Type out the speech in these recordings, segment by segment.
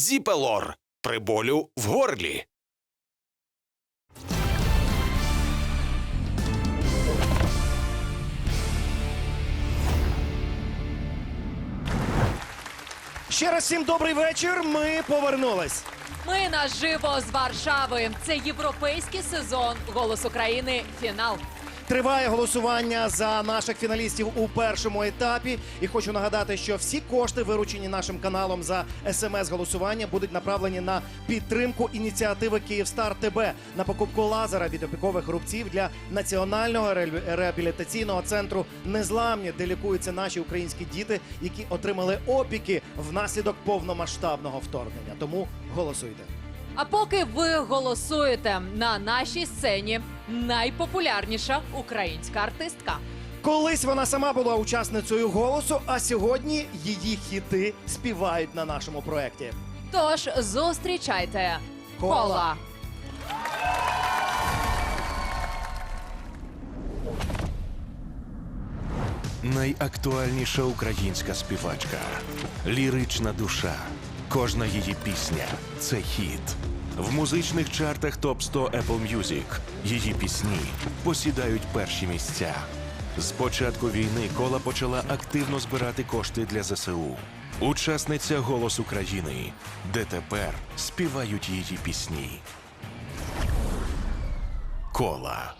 Зіпелор при болю в горлі. Ще раз всім добрий вечір. Ми повернулись. Ми наживо з Варшави. Це європейський сезон Голос України. Фінал. Триває голосування за наших фіналістів у першому етапі. І хочу нагадати, що всі кошти, виручені нашим каналом за смс-голосування, будуть направлені на підтримку ініціативи Київстар ТБ на покупку лазера від опікових рубців для національного ре- реабілітаційного центру Незламні, де лікуються наші українські діти, які отримали опіки внаслідок повномасштабного вторгнення. Тому голосуйте. А поки ви голосуєте на нашій сцені найпопулярніша українська артистка. Колись вона сама була учасницею голосу, а сьогодні її хіти співають на нашому проєкті. Тож зустрічайте Кола. кола. Найактуальніша українська співачка, лірична душа. Кожна її пісня це хіт. В музичних чартах топ 100 Apple Music її пісні посідають перші місця. З початку війни кола почала активно збирати кошти для ЗСУ. Учасниця Голос України, де тепер співають її пісні. Кола.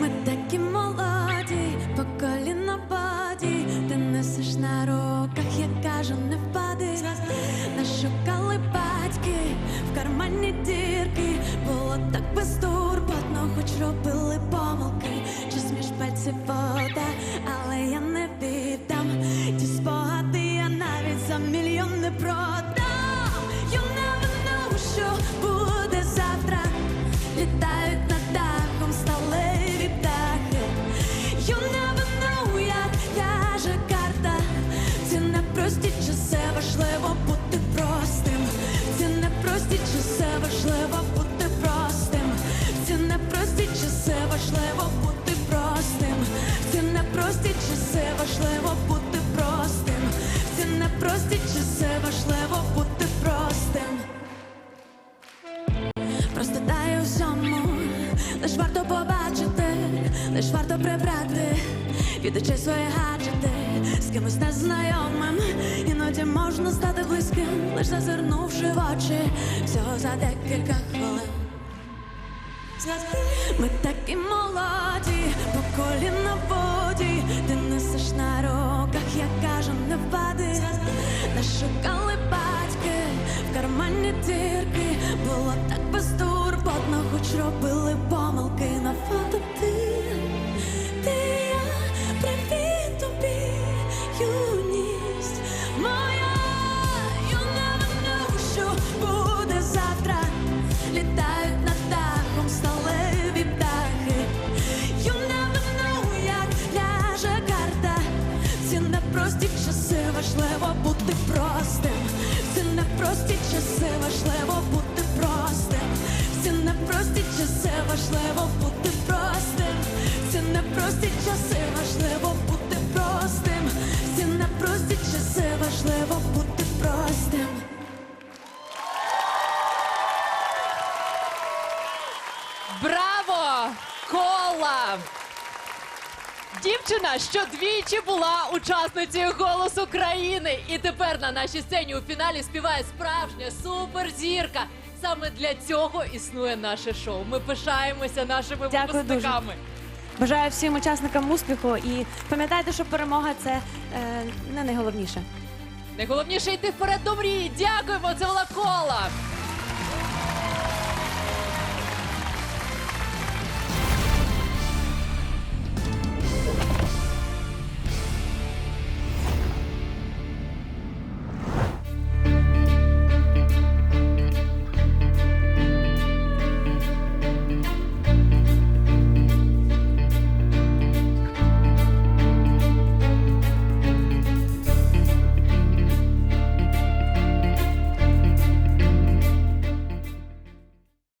Ми такі молоді, по коліна боді, ти несеш на руках, я кажу, не впади. Нас шукали батьки, в кармані дірки, було так безтурботно, хоч робили помилки, чи сміж пальці вода, але я не віддам. Ті спогади я навіть за мільйон не продам. Важливо бути простим. Ці непрості часи важливо бути простим. Ці непрості часи важливо бути простим. Ці непрості часи важливо бути простим. Просто дай усьому, лиш варто побачити, лиш варто прибрати від очей свої гаджети з кимось незнайомим. Іноді можна стати близьким, лиш зазирнувши в очі всього за декілька хвилин. Ми такі молоді, по коліна воді, ти несеш на руках, я кажу, не впади. Нас шукали батьки, в кармані дірки, було так безтурботно, хоч робили помилки на фото важливо бути простим. це не прості часи важливо бути простим. це не прості часи важливо бути простим. Браво! Кола! Дівчина, що двічі була учасницею «Голос України. І тепер на нашій сцені у фіналі співає справжня суперзірка. Саме для цього існує наше шоу. Ми пишаємося нашими Дякую дуже. випускниками. Бажаю всім учасникам успіху і пам'ятайте, що перемога це е, не найголовніше. Найголовніше йти вперед до мрії. Дякуємо, це була кола.